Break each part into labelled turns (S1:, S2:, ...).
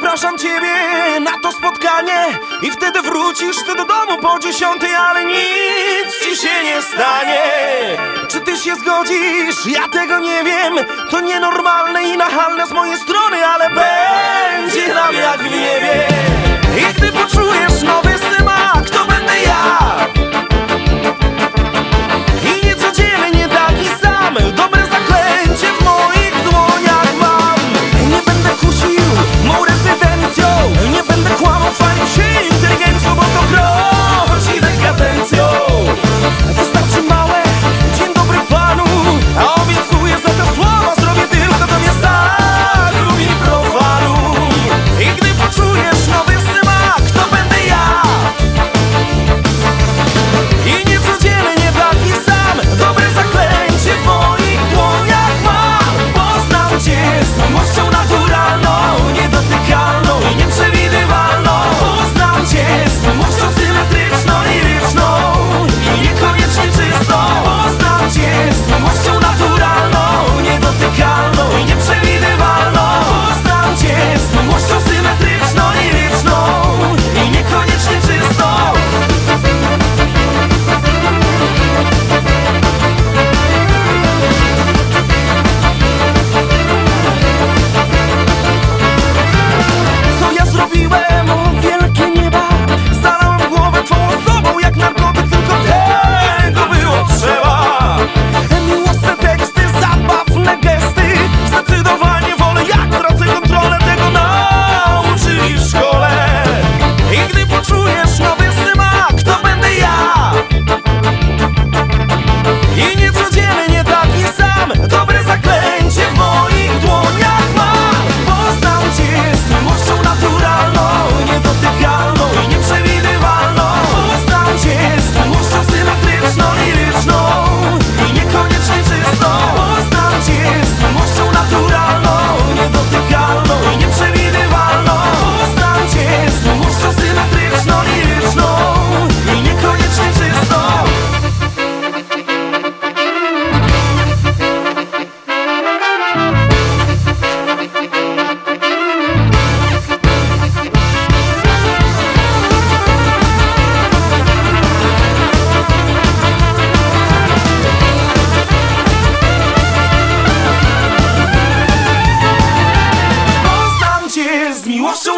S1: zapraszam ciebie na to spotkanie I wtedy wrócisz ty do domu po dziesiątej Ale nic ci się nie stanie Czy ty się zgodzisz? Ja tego nie wiem To nienormalne i nachalne z mojej strony, ale bez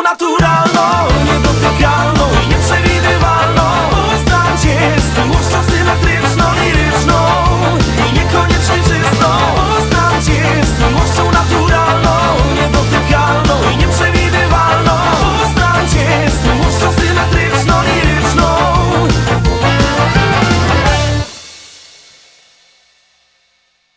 S1: naturalną.